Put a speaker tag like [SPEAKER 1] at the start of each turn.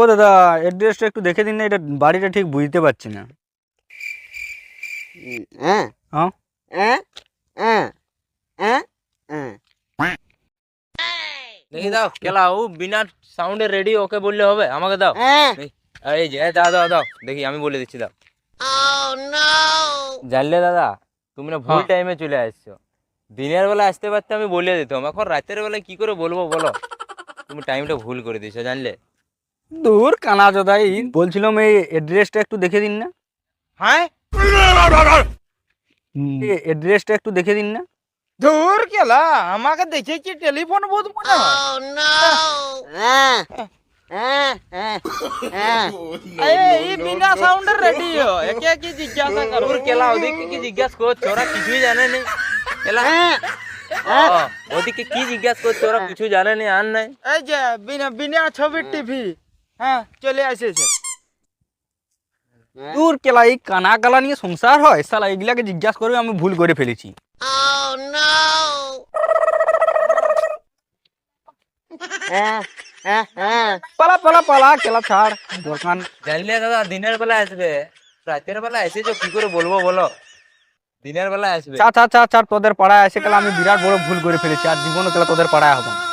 [SPEAKER 1] ও দাদা অ্যাড্রেসটা একটু দেখে দিন না এটা বাড়িটা ঠিক বুঝতে পারছি না।
[SPEAKER 2] হ্যাঁ
[SPEAKER 1] হ্যাঁ
[SPEAKER 2] হ্যাঁ হ্যাঁ হ্যাঁ হ্যাঁ
[SPEAKER 3] দেখি দাও কেলা ও বিনা সাউন্ডে রেডি ওকে বললে হবে আমাকে দাও।
[SPEAKER 2] হ্যাঁ
[SPEAKER 3] এই, এই যে দাও দাও দাও দেখি আমি বলে দিচ্ছি দাও। জানলে দাদা তুমি না ভুল। টাইমে চলে আসছো। দিনের বেলা আসতে পারতে আমি বলে দিতাম এখন রাতের বেলায় কি করে বলব বলো? তুমি টাইমটা ভুল করে দিছো জানলে?
[SPEAKER 1] দূর কানা চোদাই বলছিলাম এই অ্যাড্রেসটা একটু দেখে দিন না।
[SPEAKER 3] হ্যাঁ?
[SPEAKER 1] এই অ্যাড্রেসটা একটু দেখে দিন না।
[SPEAKER 3] দূর কেলা আমাকে দেখেছি টেলিফোন বুথ মনে হয়?
[SPEAKER 2] হ্যাঁ হ্যাঁ হ্যাঁ হ্যাঁ।
[SPEAKER 3] এই বিনা সাউন্ডে রেডি হো একে কি জিজ্ঞাসা করো। কেলা ওদিকে কি জিজ্ঞাসা করছ? ওরা কিছুই জানে নি। কেলা
[SPEAKER 2] হ্যাঁ
[SPEAKER 3] ওদিকে কি জিজ্ঞাসা করছ? ওরা কিছু জানে নি আর নাই।
[SPEAKER 4] এই যে বিনা বিনা ছবির টিভি। হ্যাঁ চলে আসেছে।
[SPEAKER 1] তোর কেলা এই কানা কালা নিয়ে সংসার হয়? সালা এগুলাকে জিজ্ঞাসা করবে আমি ভুল করে ফেলেছি।
[SPEAKER 2] হ্যাঁ হ্যাঁ হ্যাঁ।
[SPEAKER 1] পালা পালা পালা কেলা ছাড় দোকান
[SPEAKER 3] জানলে দাদা দিনের বেলা আসবে। রাতের বেলা এসেছ কি করে বলব বলো? দিনের বেলা আসবে।
[SPEAKER 1] চা চা চা চা তোদের পাড়ায় এসে গেলে আমি বিরাট বড় ভুল করে ফেলেছি আর জীবনে গেলে তোদের পাড়ায় হব না।